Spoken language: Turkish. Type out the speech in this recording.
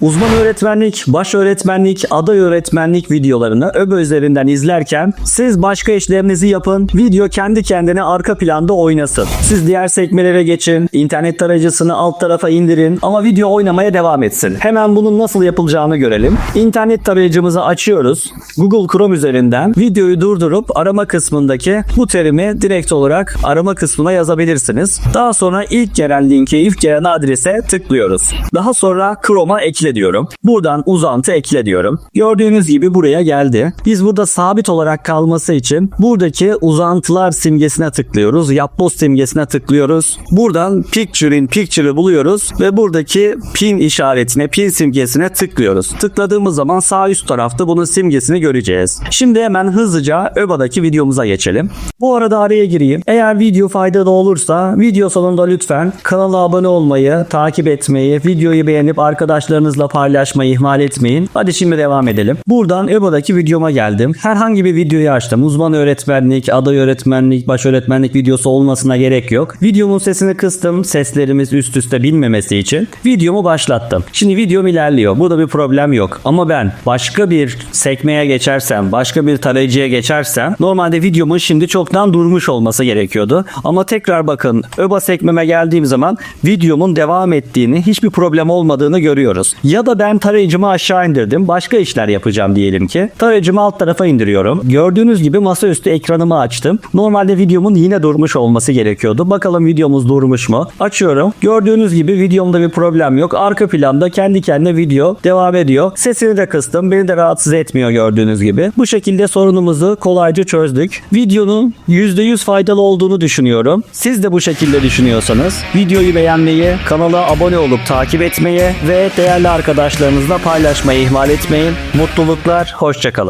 Uzman öğretmenlik, baş öğretmenlik, aday öğretmenlik videolarını ÖBE üzerinden izlerken siz başka işlerinizi yapın, video kendi kendine arka planda oynasın. Siz diğer sekmelere geçin, internet tarayıcısını alt tarafa indirin ama video oynamaya devam etsin. Hemen bunun nasıl yapılacağını görelim. İnternet tarayıcımızı açıyoruz. Google Chrome üzerinden videoyu durdurup arama kısmındaki bu terimi direkt olarak arama kısmına yazabilirsiniz. Daha sonra ilk gelen linke, ilk gelen adrese tıklıyoruz. Daha sonra Chrome'a ekle diyorum. Buradan uzantı ekle diyorum. Gördüğünüz gibi buraya geldi. Biz burada sabit olarak kalması için buradaki uzantılar simgesine tıklıyoruz. Yapboz simgesine tıklıyoruz. Buradan Picture in Picture'ı buluyoruz ve buradaki pin işaretine, pin simgesine tıklıyoruz. Tıkladığımız zaman sağ üst tarafta bunun simgesini göreceğiz. Şimdi hemen hızlıca ÖBA'daki videomuza geçelim. Bu arada araya gireyim. Eğer video faydalı olursa video sonunda lütfen kanala abone olmayı, takip etmeyi, videoyu beğenip arkadaşlarınızla paylaşmayı ihmal etmeyin. Hadi şimdi devam edelim. Buradan ÖBA'daki videoma geldim. Herhangi bir videoyu açtım. Uzman öğretmenlik, aday öğretmenlik, baş öğretmenlik videosu olmasına gerek yok. Videomun sesini kıstım. Seslerimiz üst üste binmemesi için. Videomu başlattım. Şimdi videom ilerliyor. Burada bir problem yok. Ama ben başka bir sekmeye geçersem, başka bir tarayıcıya geçersem normalde videomun şimdi çoktan durmuş olması gerekiyordu. Ama tekrar bakın ÖBA sekmeme geldiğim zaman videomun devam ettiğini, hiçbir problem olmadığını görüyoruz. Ya da ben tarayıcımı aşağı indirdim. Başka işler yapacağım diyelim ki. Tarayıcımı alt tarafa indiriyorum. Gördüğünüz gibi masaüstü ekranımı açtım. Normalde videomun yine durmuş olması gerekiyordu. Bakalım videomuz durmuş mu? Açıyorum. Gördüğünüz gibi videomda bir problem yok. Arka planda kendi kendine video devam ediyor. Sesini de kıstım. Beni de rahatsız etmiyor gördüğünüz gibi. Bu şekilde sorunumuzu kolayca çözdük. Videonun %100 faydalı olduğunu düşünüyorum. Siz de bu şekilde düşünüyorsanız videoyu beğenmeyi, kanala abone olup takip etmeyi ve değerli arkadaşlarınızla paylaşmayı ihmal etmeyin. Mutluluklar, hoşçakalın.